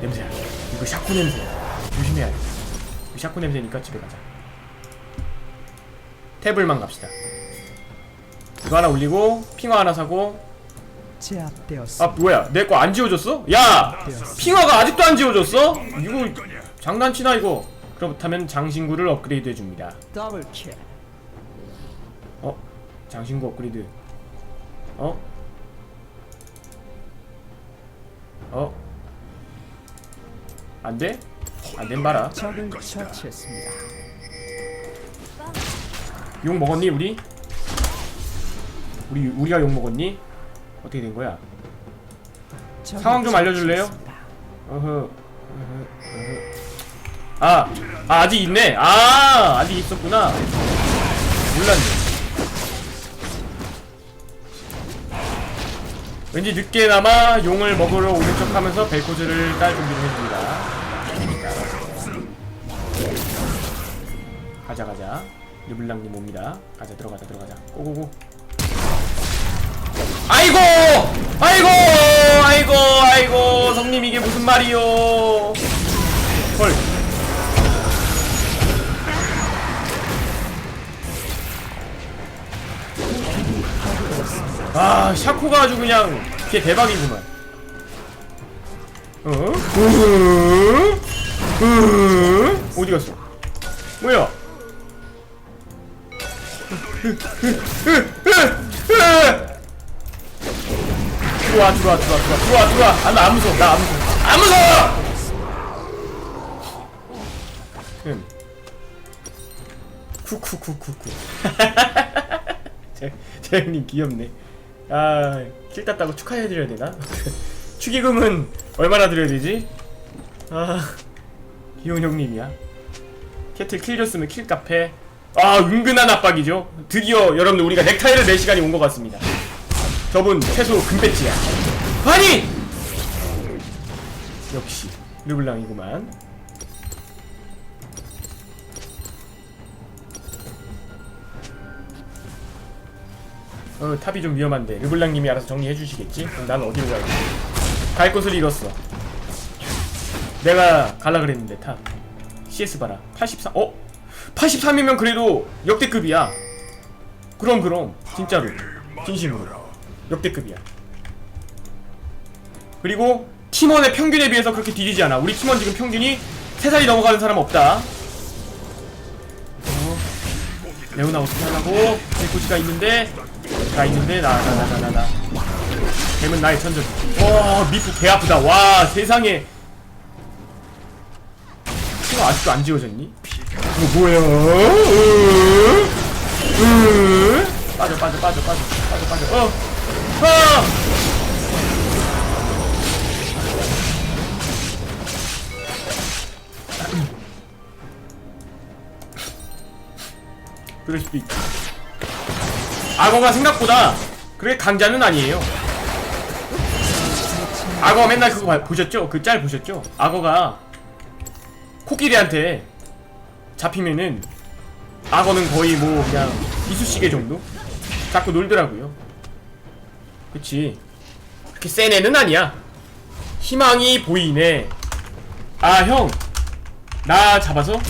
냄새야. 이거 샤코 냄새야. 조심해야 돼. 이거 샤코 냄새니까 집에 가자. 태블만 갑시다. 이거 하나 올리고 핑화 하나 사고 제압되었습니다. 아 뭐야 내 거 안 지워졌어? 야 핑화가 아직도 안 지워졌어? 이거 장난치나 이거 그렇다면 장신구를 업그레이드 해줍니다 더블 킬. 어? 장신구 업그레이드 어? 어? 안 돼? 안 된 봐라 적을 처치했습니다. 욕 먹었니 우리? 우리 우리가 욕 먹었니? 어떻게 된 거야? 적을 상황 좀 알려줄래요? 처치했습니다. 어허, 어허, 어허. 아, 아 아직 있네. 아 아직 있었구나. 몰랐네. 왠지 늦게나마 용을 먹으러 오는 척하면서 벨코즈를 깔 준비를 해줍니다. 가자 가자. 르블랑님 옵니다. 가자 들어가자 들어가자. 고고고. 아이고! 아이고! 아이고! 아이고! 성님 이게 무슨 말이요? 헐. 아, 샤코가 아주 그냥 걔 대박이구만. 어? 으? 으? 어디 갔어? 뭐야? 들어와 들어와 들어와 들어와 들어와 들어와 아나 안 무서워 나 안 무서워. 안 무서워! 음. 쿠쿠쿠쿠쿠 재- 재현님 귀엽네. 아킬 땄다고 축하해드려야 되나? 축의금은 얼마나 드려야 되지? 아 귀여운 형님이야. 캐틀 킬 줬으면 킬 카페 아 은근한 압박이죠. 드디어 여러분들 우리가 넥타이를 낼 시간이 온 것 같습니다. 저분 최소 금배지야. 아니! 역시 르블랑이구만. 어 탑이 좀 위험한데 르블랑님이 알아서 정리해 주시겠지? 그럼 난 어디로 가야? 돼? 갈 곳을 잃었어. 내가 갈라 그랬는데 탑. CS 봐라. 83 어? 83이면 그래도 역대급이야. 그럼 그럼. 진짜로. 진심으로. 역대급이야. 그리고 팀원의 평균에 비해서 그렇게 뒤지지 않아. 우리 팀원 지금 평균이 3살이 넘어가는 사람 없다. 어, 레오나 어떻게 하려고 벨코치가 있는데 나 있는데 나나나 나 나나. 뱀은 나의 천적 와 미프 개 아프다. 와 세상에 이거 아직도 안 지워졌니? 이거 뭐야? 으? 으? 빠져 빠져 빠져 빠져 빠져 빠져 어! 어! 그럴 수도 있지 악어가 생각보다 그렇게 강자는 아니에요 악어 맨날 그거 봐- 보셨죠? 그 짤 보셨죠? 악어가 코끼리한테 잡히면은 악어는 거의 뭐 그냥 이쑤시개 정도? 자꾸 놀더라고요. 그치? 그렇게 센 애는 아니야. 희망이 보이네. 아 형! 나 잡아서?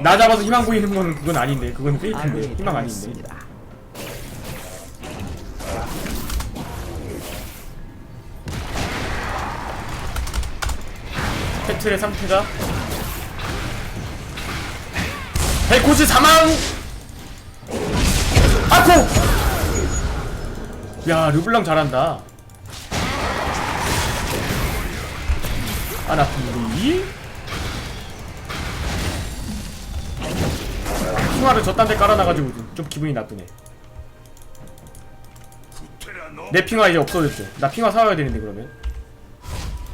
나 잡아서 희망 보이는 건 그건 아닌데. 그건 페이크인데. 희망 아닌데 배틀의 상태가. 벨코스 사망! 아코 야 르블랑 잘한다. 안 아픈데 핑화를 저딴 데 깔아놔가지고 좀- 좀 기분이 나쁘네. 내 핑화 이제 없어졌죠. 나 핑화 사와야 되는데 그러면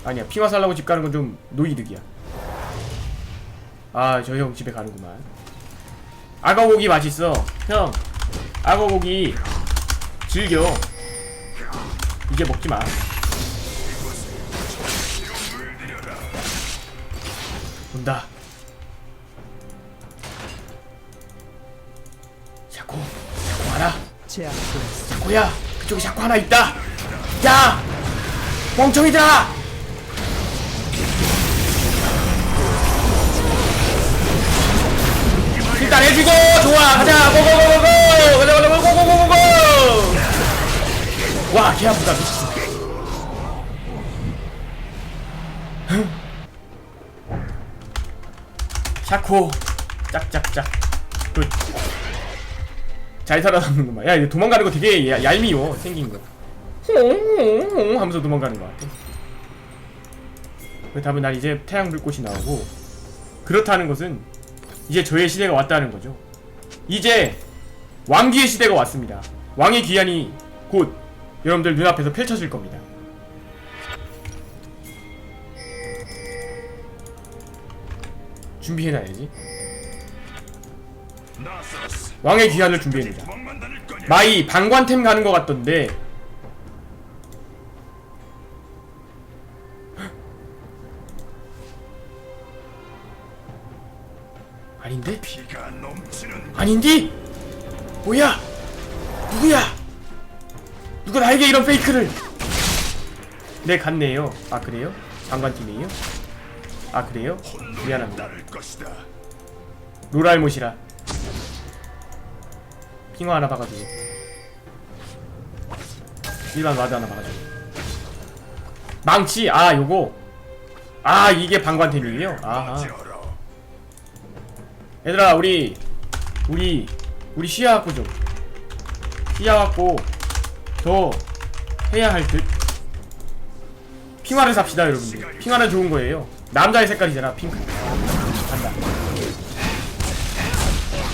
아니야 핑화 살라고 집 가는 건 좀 노이득이야. 아 저 형 집에 가는구만. 악어고기 맛있어. 형 악어고기 즐겨. 이제 먹지마. 온다. 샤코 샤코 와라 제압되었습니다. 샤코야. 그쪽에 샤코 하나 있다. 야! 멍청이들아 일단 해주고 좋아. 가자. 고고고고고. 가자 가자 고고고고고. 와개 아프다 미쳤어 샤코. 짝짝짝. 굿잘 살아남는구만. 야 이거 도망가는 거 되게 야- 얄미워 생긴 거. 하면서 도망가는 거 같아. 그 다음에 난 이제 태양 불꽃이 나오고 그렇다는 것은 이제 저의 시대가 왔다는 거죠. 이제 왕기의 시대가 왔습니다. 왕의 귀환이 곧 여러분들 눈앞에서 펼쳐질 겁니다. 준비해놔야지. 왕의 귀환을 준비합니다. 마이 방관템 가는 것 같던데? 아닌디? 뭐야? 누구야? 누가 나에게 이런 페이크를? 네 갔네요. 아 그래요? 방관팀이에요? 아 그래요? 미안합니다. 로랄못이라 핑화 하나 박아주고 일반 와드 하나 박아주고 망치 아 요거 아 이게 방관템이에요 아하. 얘들아 우리 우리 우리 시야 확보 좀 시야 확보 더 해야 할 듯 핑화를 삽시다 여러분들 핑화는 좋은 거예요 남자의 색깔이잖아 핑크 간다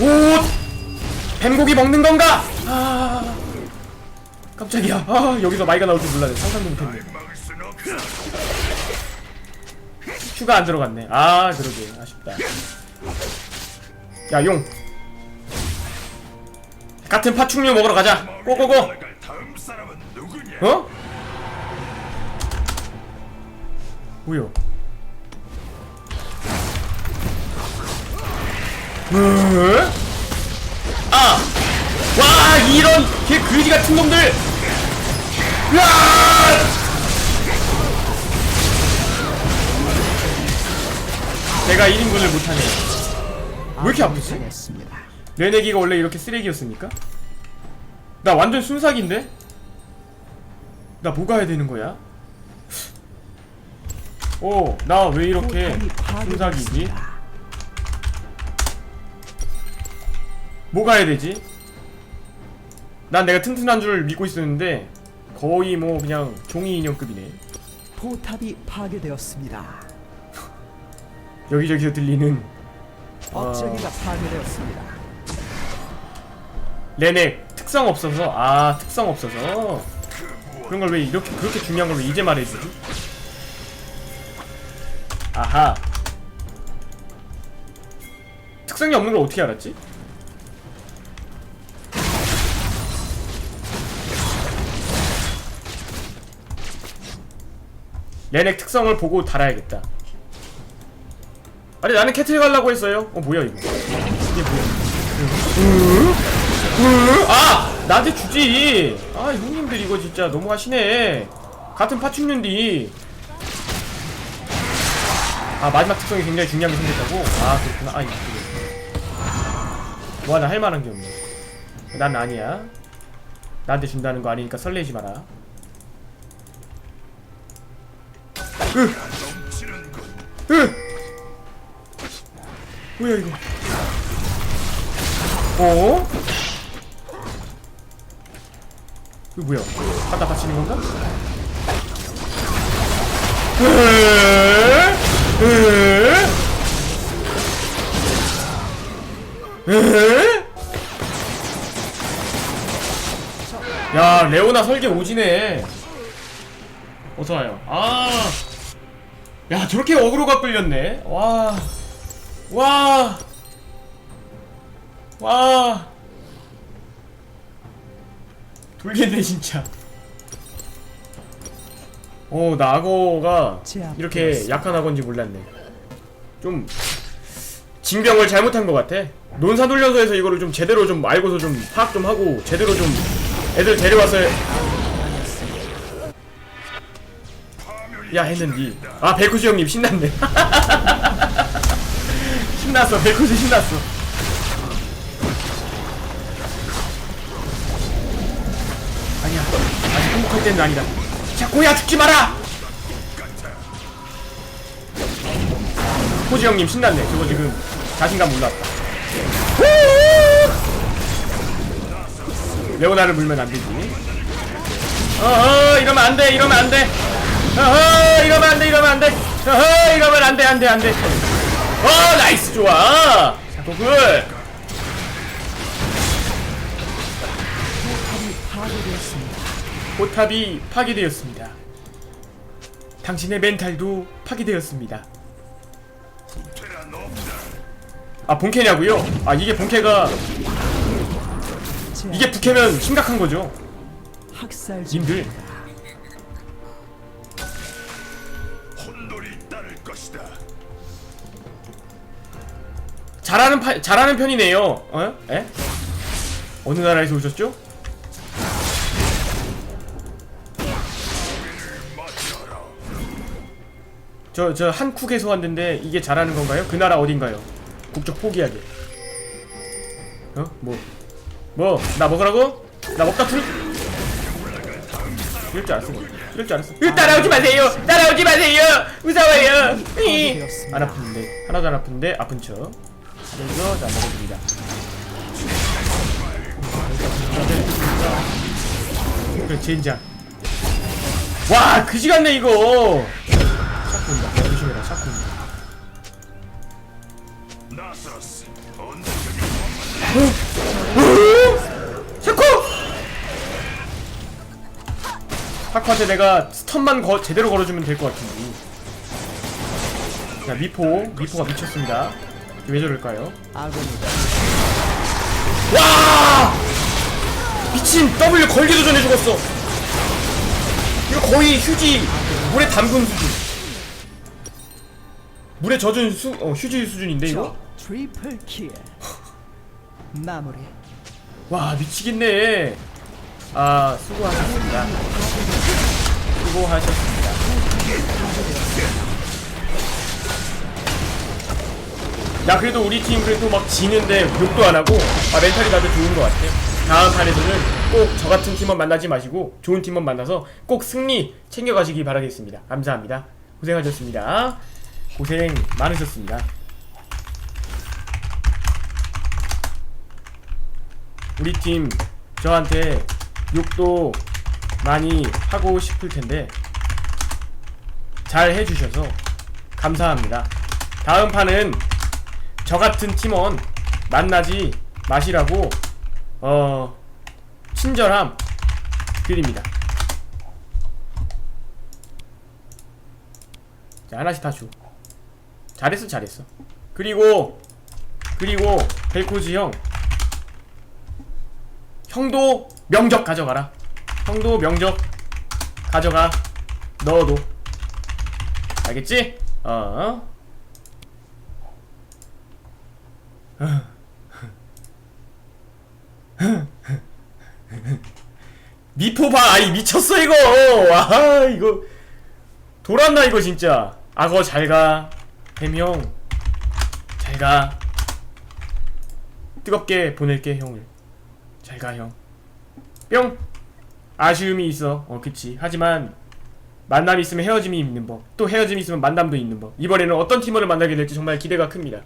오 뱀고기 먹는 건가 아 깜짝이야 아 여기서 마이가 나올 줄 몰랐네 상상도 못했네. 휴가 안 들어갔네. 아, 그러게. 아쉽다. 야, 용. 같은 파충류 먹으러 가자. 고고고. 어? 뭐요? 뭐? 아! 와, 이런 개 그지 같은 놈들! 으아! 제가 1인분을 못하네. 왜 이렇게 아프지? 레네기가 원래 이렇게 쓰레기였습니까? 나 완전 순삭인데? 나 뭐 가야 되는 거야? 오, 나 왜 이렇게 순삭이지? 파괴되었습니다. 뭐 가야 되지? 난 내가 튼튼한 줄 믿고 있었는데 거의 뭐 그냥 종이 인형급이네. 포탑이 파괴되었습니다. 여기저기서 들리는 업적이가 파괴되었습니다. 레넥 특성 없어서 아 특성 없어서 그런 걸 왜 이렇게 그렇게 중요한 걸 왜 이제 말해주지? 아하 특성이 없는 걸 어떻게 알았지? 레넥 특성을 보고 달아야겠다. 아니 나는 캐틀 가려고 했어요. 어 뭐야 이거? 이게 뭐야? 아! 나한테 주지! 아, 형님들 이거 진짜 너무 하시네. 같은 파충류인디. 아, 마지막 특성이 굉장히 중요한 게 생겼다고? 아, 그렇구나. 아, 이거. 뭐 하나 할 만한 게 없네. 난 아니야. 나한테 준다는 거 아니니까 설레지 마라. 넘치는군. 으! 뭐야, 이거. 어? 이거 뭐야? 갖다 받치는 건가? 야, 레오나 설계 오지네. 어서 와요. 아. 야, 저렇게 어그로가 끌렸네. 와. 와. 와. 돌겠네 진짜. 어, 나 악어가 이렇게 약한 악어인지 몰랐네. 좀 징병을 잘못한 것 같아. 논사돌려서에서 이거를 좀 제대로 좀 알고서 좀 파악 좀 하고 제대로 좀 애들 데려와서 야 했는디. 아 백호지 형님 신났네. 신났어 백호지 신났어. 싸울 때는 아니다. 자 고야 죽지 마라! 호지 형님 신났네. 저거 지금 자신감 올랐다. 레오나를 물면 안 되지. 어허 이러면 안 돼 이러면 안 돼. 어허 이러면 안 돼 이러면 안 돼. 어허 이러면 안 돼 안 돼 안 돼. 어 나이스 좋아. 자 파괴되었습니다. 포탑이 파괴되었습니다 당신의 멘탈도 파괴되었습니다. 아 본캐냐고요? 아 이게 본캐가 이게 부캐면 심각한 거죠 님들. 잘하는 파, 잘하는 편이네요 어? 에? 어느 나라에서 오셨죠? 저 저 한쿡에서 왔는데 이게 잘하는 건가요? 그 나라 어딘가요? 국적 포기하게 어? 뭐? 뭐? 나 먹으라고? 나 먹다 풀? 이럴 줄 알았어 이럴 줄 알았어 으, 따라오지 마세요 따라오지 마세요 무서워요 이. 안 아픈데 하나도 안 아픈데 아픈 척 그래서 자 먹어줍니다 젠장 와 그지 같네 이거 샤코! 샤코한테 내가 스턴만 거, 제대로 걸어주면 될 것 같은데 자 미포 미포가 미쳤습니다 왜 저럴까요? 와! 미친 W 걸기도 전에 죽었어. 이거 거의 휴지 물에 담근 수준. 물에 젖은 수, 어, 휴지 수준인데 이거? 적 트리플 킬. 마무리. 와 미치겠네. 아 수고하셨습니다. 수고하셨습니다. 야 그래도 우리 팀 그래도 막 지는데 욕도 안 하고 아 멘탈이 다들 좋은 것 같아요. 다음 판에서는 꼭 저 같은 팀원 만나지 마시고 좋은 팀원 만나서 꼭 승리 챙겨가시기 바라겠습니다. 감사합니다. 고생하셨습니다. 고생 많으셨습니다. 우리 팀 저한테 욕도 많이 하고 싶을 텐데 잘 해주셔서 감사합니다. 다음 판은 저 같은 팀원 만나지 마시라고 어 친절함 드립니다. 자 하나씩 다 줘. 잘했어 잘했어. 그리고 그리고 벨코즈 형 형도 명적 가져가라. 형도 명적 가져가. 넣어도. 알겠지? 어. 미포 봐, 아이 미쳤어 이거. 아 이거 돌았나 이거 진짜. 악어 잘 가. 뱀형 잘 가. 뜨겁게 보낼게 형을. 잘 가 형. 뿅. 아쉬움이 있어. 어 그치. 하지만 만남이 있으면 헤어짐이 있는 법. 또 헤어짐이 있으면 만남도 있는 법. 이번에는 어떤 팀원을 만나게 될지 정말 기대가 큽니다.